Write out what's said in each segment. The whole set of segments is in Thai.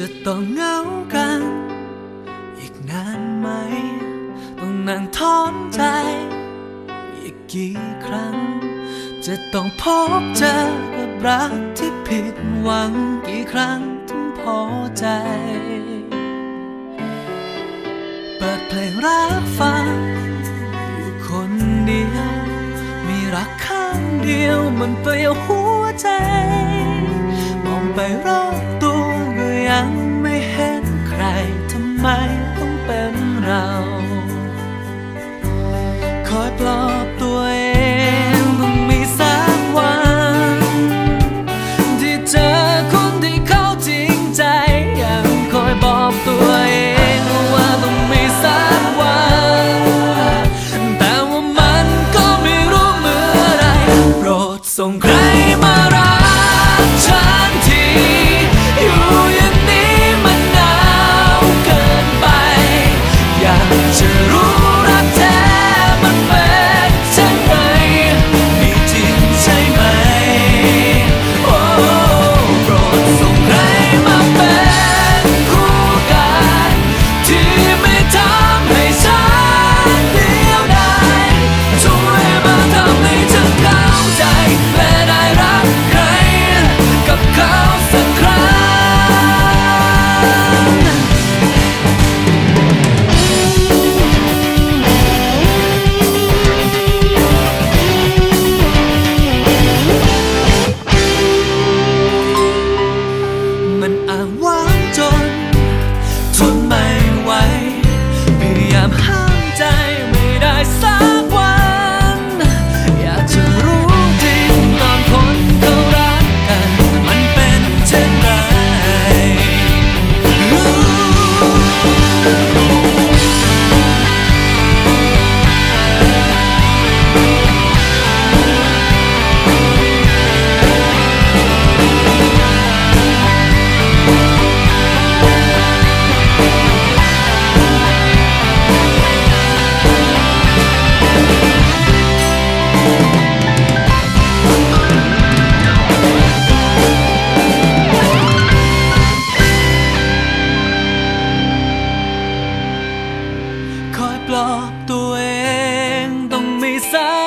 จะต้องเหงากัน อีกนานไหม ต้องนั่งท้อนใจ อีกกี่ครั้ง จะต้องพบเจอกับรักที่ผิดหวังกี่ครั้งถึงพอใจ เปิดเพลงรักฟังอยู่คนเดียว มีรักข้างเดียวมันเปลี่ยวหัวใจ มองไปรอบ ไมต้องเป็นเรา คอยปลอบตัวเองต้องมีสักวัน ที่เจอคนที่เขาจริงใจ ยังคอยบอกตัวเองว่าต้องมีสักวัน แต่ว่ามันก็ไม่รู้เมื่อไรโปรดส่งใครมารักฉันทีอยู่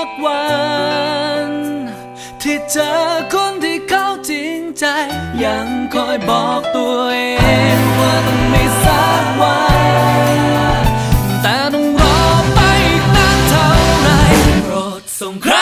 กวัน ที่เจอคนที่เขาจริงใจ ยังคอยบอกตัวเองว่าต้องมีสักวันแต่ต้องรอไปอีกนานเท่าไหรโปรดส่งใคร